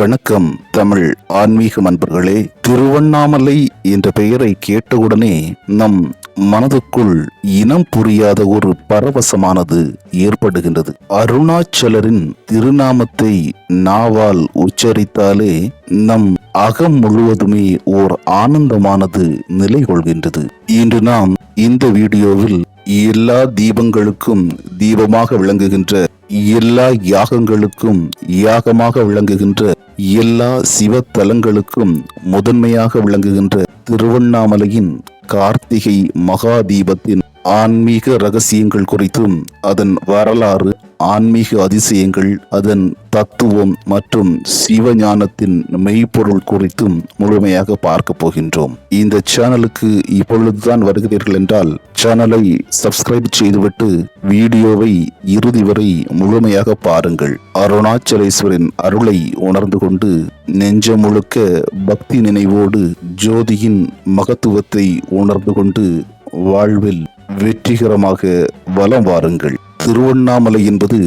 வணக்கம் தமிழ் ஆன்மீக அன்பர்களே. திருவண்ணாமலை என்ற பெயரை கேட்டவுடனே நம் மனதுக்குள் இனம் புரியாத ஒரு பரவசமானது ஏற்படுகின்றது. அருணாச்சலரின் திருநாமத்தை நாவால் உச்சரித்தாலே நம் அகம் முழுவதுமே ஓர் ஆனந்தமானது நிலை கொள்கின்றது இன்று நாம் இந்த வீடியோவில் எல்லா தீபங்களுக்கும் தீபமாக விளங்குகின்ற எல்லா யாகங்களுக்கும் யாகமாக விளங்குகின்ற எல்லா சிவத்தலங்களுக்கும் முதன்மையாக விளங்குகின்ற திருவண்ணாமலையின் கார்த்திகை மகா தீபத்தின் ஆன்மீக ரகசியங்கள் குறித்தும் அதன் வரலாறு ஆன்மீக அதிசயங்கள் அதன் தத்துவம் மற்றும் சிவஞானத்தின் மெய்ப்பொருள் குறித்தும் முழுமையாக பார்க்க போகின்றோம். இந்த சேனலுக்கு இப்பொழுதுதான் வருகிறீர்கள் என்றால் சேனலை சப்ஸ்கிரைப் செய்துவிட்டு வீடியோவை இறுதி வரை முழுமையாக பாருங்கள். அருணாச்சலேஸ்வரின் அருளை உணர்ந்து கொண்டு நெஞ்சம் முழுக்க பக்தி நினைவோடு ஜோதியின் மகத்துவத்தை உணர்ந்து கொண்டு வாழ்வில் வெற்றிகரமாக வலம் வாருங்கள். திருவண்ணாமலை என்பது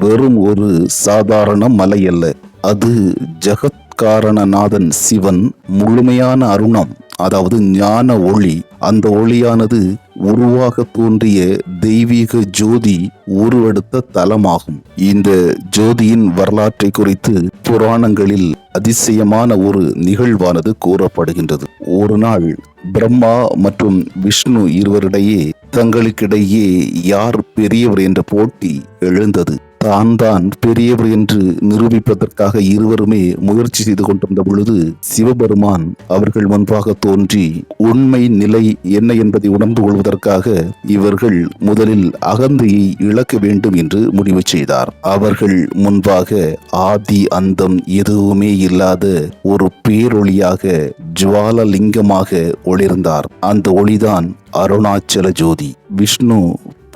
வெறும் ஒரு சாதாரண மலை அல்ல. அது ஜெகத்காரணநாதன் சிவன் முழுமையான அருணம் அதாவது ஞான ஒளி. அந்த ஒளியானது உருவாக தோன்றிய தெய்வீக ஜோதி உருவெடுத்த தலமாகும். இந்த ஜோதியின் வரலாற்றை குறித்து புராணங்களில் அதிசயமான ஒரு நிகழ்வானது கூறப்படுகின்றது. ஒரு நாள் பிரம்மா மற்றும் விஷ்ணு இருவரிடையே தங்களுக்கிடையே யார் பெரியவர் என்ற போட்டி எழுந்தது. தான் தான் பெரியவர் என்று நிரூபிப்பதற்காக இருவருமே முயற்சி செய்து கொண்டிருந்த பொழுது சிவபெருமான் அவர்கள் முன்பாக தோன்றி உண்மை நிலை என்ன என்பதை உணர்ந்து கொள்வதற்காக இவர்கள் முதலில் அகந்தையை இழக்க வேண்டும் என்று முடிவு செய்தார். அவர்கள் முன்பாக ஆதி அந்தம் எதுவுமே இல்லாத ஒரு பேரொளியாக ஜுவாலலிங்கமாக ஒளிர்ந்தார். அந்த ஒளிதான் அருணாச்சல ஜோதி. விஷ்ணு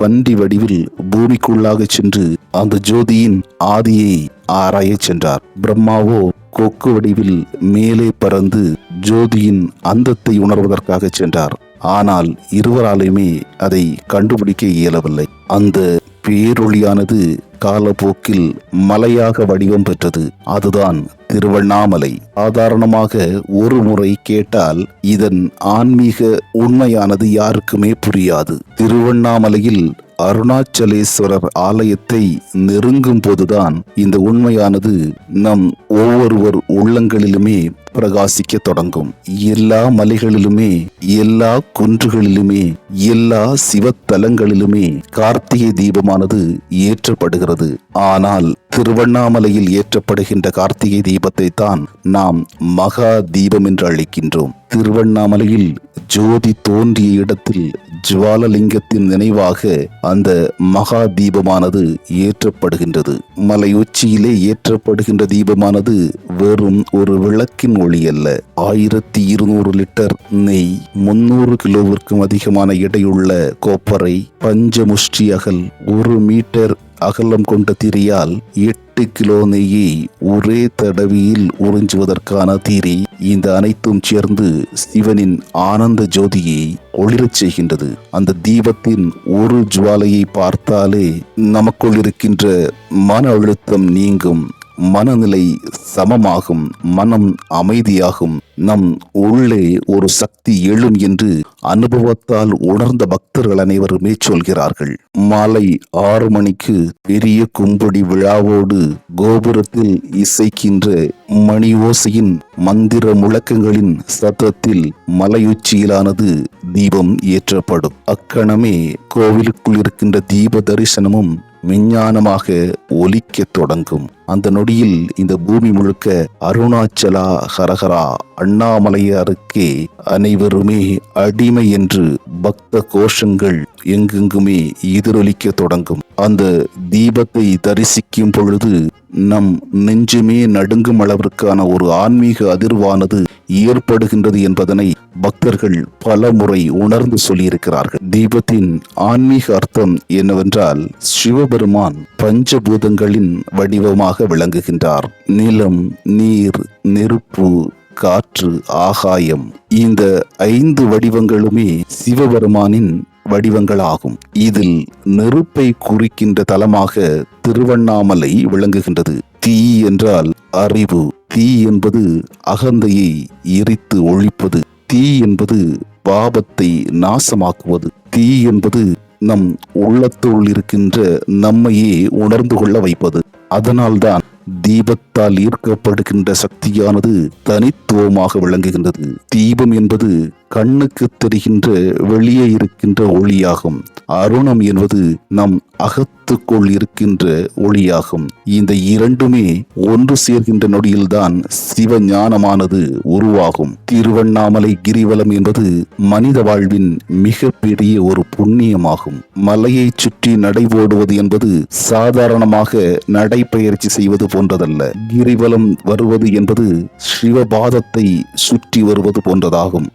பன்றி வடிவில் பூமிக்குள்ளாக சென்று அந்த ஜோதியின் ஆதியை ஆராயச் சென்றார். பிரம்மாவோ கொக்கு வடிவில் மேலே பறந்து ஜோதியின் அந்தத்தை உணர்வதற்காக சென்றார். ஆனால் இருவராலுமே அதை கண்டுபிடிக்க இயலவில்லை. அந்த பேரொளியானது காலப்போக்கில் மலையாக வடிவம் பெற்றது. அதுதான் திருவண்ணாமலை. சாதாரணமாக ஒரு முறை கேட்டால் இதன் ஆன்மீக உண்மையானது யாருக்குமே புரியாது. திருவண்ணாமலையில் அருணாச்சலேஸ்வரர் ஆலயத்தை நெருங்கும் போதுதான் இந்த உண்மையானது நம் ஒவ்வொருவர் உள்ளங்களிலுமே பிரகாசிக்க தொடங்கும். எல்லா மலைகளிலுமே எல்லா குன்றுகளிலுமே எல்லா சிவத்தலங்களிலுமே கார்த்திகை தீபமானது ஏற்றப்படுகிறது. ஆனால் திருவண்ணாமலையில் ஏற்றப்படுகின்ற கார்த்திகை தீபத்தை தான் நாம் மகா தீபம் என்று அழைக்கின்றோம். திருவண்ணாமலையில் ஜோதி தோன்றிய இடத்தில் ஜுவாலலிங்கத்தின் நினைவாக அந்த மகா தீபமானது ஏற்றப்படுகின்றது. மலை உச்சியிலே ஏற்றப்படுகின்ற தீபமானது வெறும் ஒரு விளக்கின் ஒளி அல்ல. ஆயிரத்தி இருநூறு லிட்டர் நெய் முன்னூறு கிலோவிற்கும் அதிகமான எடையுள்ள கோப்பரை பஞ்சமுஷ்டி அகல் ஒரு மீட்டர் அகலம் கொண்ட திரியால் எட்டு கிலோ நெய்யை ஒரே தடவியில் உறிஞ்சுவதற்கான தீரி இந்த அனைத்தும் சேர்ந்து சிவனின் ஆனந்த ஜோதியை ஒளிரச் செய்கின்றது. அந்த தீபத்தின் ஒரு ஜுவாலையை பார்த்தாலே நமக்குள் இருக்கின்ற மன அழுத்தம் நீங்கும். மனநிலை சமமாகும் மனம் அமைதியாகும். நம் உள்ளே ஒரு சக்தி எழும் என்று அனுபவத்தால் உணர்ந்த பக்தர்கள் அனைவருமே சொல்கிறார்கள் மாலை ஆறு மணிக்கு பெரிய கும்படி விழாவோடு கோபுரத்தில் இசைக்கின்ற மணி ஓசையின் மந்திர முழக்கங்களின் சத்தத்தில் மலையுச்சியிலானது தீபம் ஏற்றப்படும். அக்கணமே கோவிலுக்குள் இருக்கின்ற தீப தரிசனமும் விஞ்ஞானமாக ஒலிக்க தொடங்கும். அந்த நொடியில் இந்த பூமி முழுக்க அருணாச்சலா ஹரஹரா அண்ணாமலையாருக்கே அனைவருமே அடிமை என்று பக்த கோஷங்கள் எங்கெங்குமே எதிரொலிக்க தொடங்கும். அந்த தீபத்தை தரிசிக்கும் பொழுது நம் நெஞ்சுமே நடுங்கும் அளவிற்கான ஒரு ஆன்மீக அதிர்வானது ஏற்படுகின்றது என்பதனை பக்தர்கள் பல முறை உணர்ந்து சொல்லியிருக்கிறார்கள். தீபத்தின் ஆன்மீக அர்த்தம் என்னவென்றால் சிவபெருமான் பஞ்சபூதங்களின் வடிவமாக விளங்குகின்றார். நிலம் நீர் நெருப்பு காற்று ஆகாயம் இந்த ஐந்து வடிவங்களுமே சிவபெருமானின் வடிவங்களாகும். இதில் நெருப்பை குறிக்கின்ற தலமாக திருவண்ணாமலை விளங்குகின்றது. தீ என்றால் அறிவு. தீ என்பது அகந்தையை எரித்து ஒழிப்பது. தீ என்பது பாபத்தை நாசமாக்குவது. தீ என்பது நம் உள்ளத்துள் இருக்கின்ற நம்மையே உணர்ந்து கொள்ள வைப்பது. அதனால்தான் தீபத்தால் ஈர்க்கப்படுகின்ற சக்தியானது தனித்துவமாக விளங்குகின்றது. தீபம் என்பது கண்ணுக்கு தெரிகின்ற வெளியே இருக்கின்ற ஒளியாகும். அருணம் என்பது நம் அகத்துக்குள் இருக்கின்ற ஒளியாகும். இந்த இரண்டுமே ஒன்று சேர்கின்ற நொடியில்தான் சிவஞானமானது உருவாகும். திருவண்ணாமலை கிரிவலம் என்பது மனித வாழ்வின் மிக பெரிய ஒரு புண்ணியமாகும். மலையை சுற்றி நடைபோடுவது என்பது சாதாரணமாக நடைப்பயிற்சி செய்வது போன்றதல்ல. கிரிவலம் வருவது என்பது சிவபாதத்தை சுற்றி வருவது போன்றதாகும்.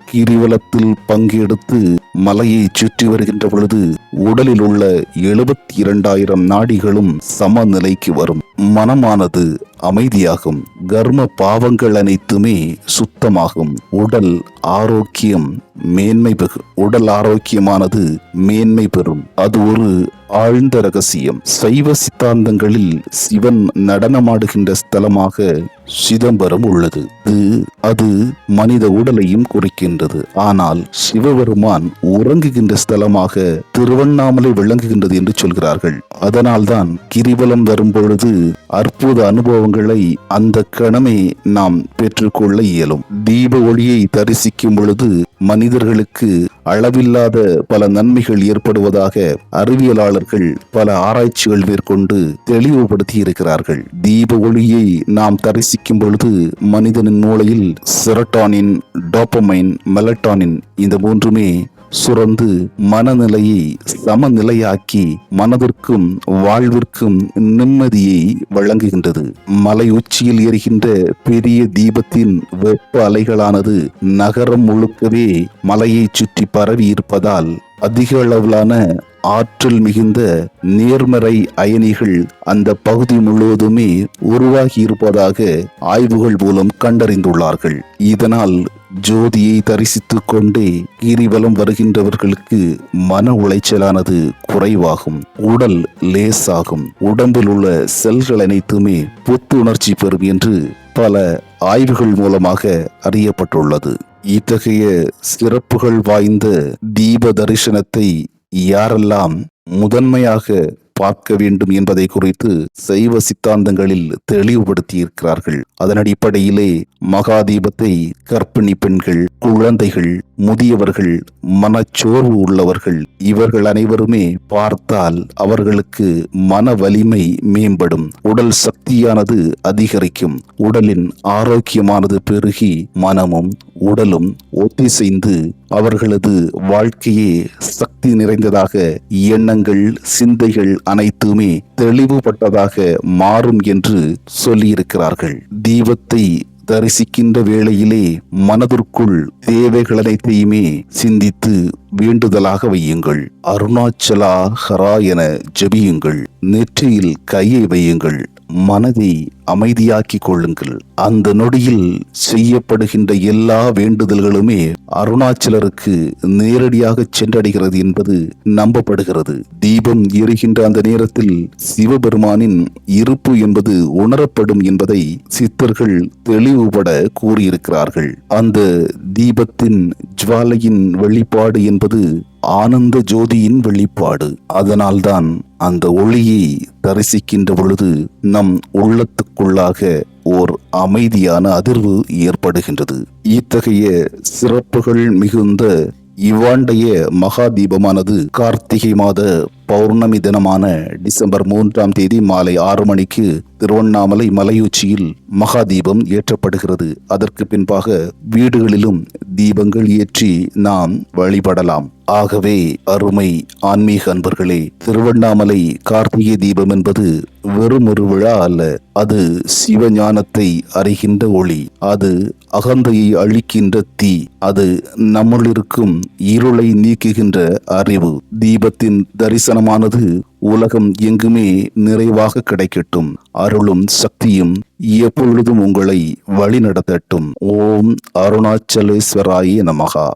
ஊர்வலத்தில் பங்கெடுத்து மலையை சுற்றி வருகின்ற பொழுது உடலில் உள்ள எழுபத்தி இரண்டாயிரம் நாடிகளும் சமநிலைக்கு வரும். மனமானது அமைதியாகும். கர்ம பாவங்கள் அனைத்துமே சுத்தமாகும். உடல் ஆரோக்கியம் மேன்மை பெறு உடல் ஆரோக்கியமானது மேன்மை பெறும். அது ஒரு ஆழ்ந்த ரகசியம். சைவ சித்தாந்தங்களில் சிவன் நடனமாடுகின்ற ஸ்தலமாக சிதம்பரம் உள்ளது. இது அது மனித உடலையும் குறிக்கின்றது. ஆனால் சிவபெருமான் உறங்குகின்ற ஸ்தலமாக திருவண்ணாமலை விளங்குகின்றது என்று சொல்கிறார்கள். அதனால்தான் கிரிவலம் வரும் பொழுது அற்புத அனுபவங்களை அந்த கணமே நாம் பெற்றுக்கொள்ள இயலும். தீப ஒளியை தரிசிக்கும் பொழுது மனிதர்களுக்கு அளவில்லாத பல நன்மைகள் ஏற்படுவதாக அறிவியலாளர்கள் பல ஆராய்ச்சிகள் மேற்கொண்டு தெளிவுபடுத்தி இருக்கிறார்கள் தீப ஒளியை நாம் தரிசிக்கும் பொழுது மனிதனின் மூளையில் செரட்டானின் டோப்பமைன் மெலட்டானின் இந்த மூன்றுமே சுரந்து மனநிலையை சமநிலையாக்கி மனதிற்கும் வாழ்விற்கும் நிம்மதியை வழங்குகின்றது. மலை உச்சியில் எரிகின்ற பெரிய தீபத்தின் வெப்ப அலைகளானது நகரம் முழுக்கவே மலையை சுற்றி பரவி இருப்பதால் அதிக அளவிலான ஆற்றல் மிகுந்த நேர்மறை அயனிகள் அந்த பகுதி முழுவதுமே உருவாகி இருப்பதாக ஆய்வுகள் மூலம் கண்டறிந்துள்ளார்கள். இதனால் ஜோதியை தரிசித்துக் கொண்டே கிரிவலம் வருகின்றவர்களுக்கு மன உளைச்சலானது குறைவாகும். உடல் லேசாகும். உடம்பில் உள்ள செல்கள் அனைத்துமே புத்துணர்ச்சி பெறும் என்று பல ஆய்வுகள் மூலமாக அறியப்பட்டுள்ளது. இத்தகைய சிறப்புகள் வாய்ந்த தீப தரிசனத்தை யாரெல்லாம் முதன்மையாக பார்க்க வேண்டும் என்பதை குறித்து சைவ சித்தாந்தங்களில் தெளிவுபடுத்தியிருக்கிறார்கள். அதன் அடிப்படையிலே மகாதீபத்தை கர்ப்பிணி பெண்கள் குழந்தைகள் முதியவர்கள் மனச்சோர்வு உள்ளவர்கள் இவர்கள் அனைவருமே பார்த்தால் அவர்களுக்கு மன வலிமை மேம்படும். உடல் சக்தியானது அதிகரிக்கும். உடலின் ஆரோக்கியமானது பெருகி மனமும் உடலும் ஒத்திசைந்து அவர்களது வாழ்க்கையே சக்தி நிறைந்ததாக எண்ணங்கள் சிந்தைகள் அனைத்துமே தெளிவுபட்டதாக மாறும் என்று சொல்லியிருக்கிறார்கள். தீபத்தை தரிசிக்கின்ற வேளையிலே மனதிற்குள் தேவைகள் அனைத்தையுமே சிந்தித்து வேண்டுதலாக வையுங்கள். அருணாச்சலா ஹரா என ஜெபியுங்கள். நெற்றியில் கையை வையுங்கள். மனதை அமைதியாக்கிக் கொள்ளுங்கள். அந்த நொடியில் செய்யப்படுகின்ற எல்லா வேண்டுதல்களுமே அருணாச்சலருக்கு நேரடியாக சென்றடைகிறது என்பது நம்பப்படுகிறது. தீபம் எரிகின்ற அந்த நேரத்தில் சிவபெருமானின் இருப்பு என்பது உணரப்படும் என்பதை சித்தர்கள் தெளிவுபட கூறியிருக்கிறார்கள். அந்த தீபத்தின் ஜுவாலையின் வெளிப்பாடு என்பது ஆனந்த ஜோதியின் வெளிப்பாடு. அதனால்தான் அந்த ஒளியை தரிசிக்கின்ற பொழுது நம் உள்ளத்துக்குள்ளாக ஓர் அமைதியான அதிர்வு ஏற்படுகின்றது. இத்தகைய சிறப்புகள் மிகுந்த இவ்வாண்டைய மகா தீபமானது கார்த்திகை மாத பௌர்ணமி தினமான டிசம்பர் மூன்றாம் தேதி மாலை ஆறு மணிக்கு திருவண்ணாமலை மலையுச்சியில் மகா தீபம் ஏற்றப்படுகிறது. அதற்கு பின்பாக வீடுகளிலும் தீபங்கள் ஏற்றி நாம் வழிபடலாம். ஆகவே அருமை ஆன்மீக அன்பர்களே திருவண்ணாமலை கார்த்திகை தீபம் என்பது வெறும் ஒரு விழா அல்ல அது சிவஞானத்தை அறிகின்ற ஒளி. அது அகந்தையை அழிக்கின்ற தீ அது நம்முள் இருக்கும் இருளை நீக்குகின்ற அறிவு. தீபத்தின் வசனமானது உலகம் எங்குமே நிறைவாக கிடைக்கட்டும். அருளும் சக்தியும் எப்பொழுதும் உங்களை வழிநடத்தட்டும். ஓம் அருணாச்சலேஸ்வராய நமகா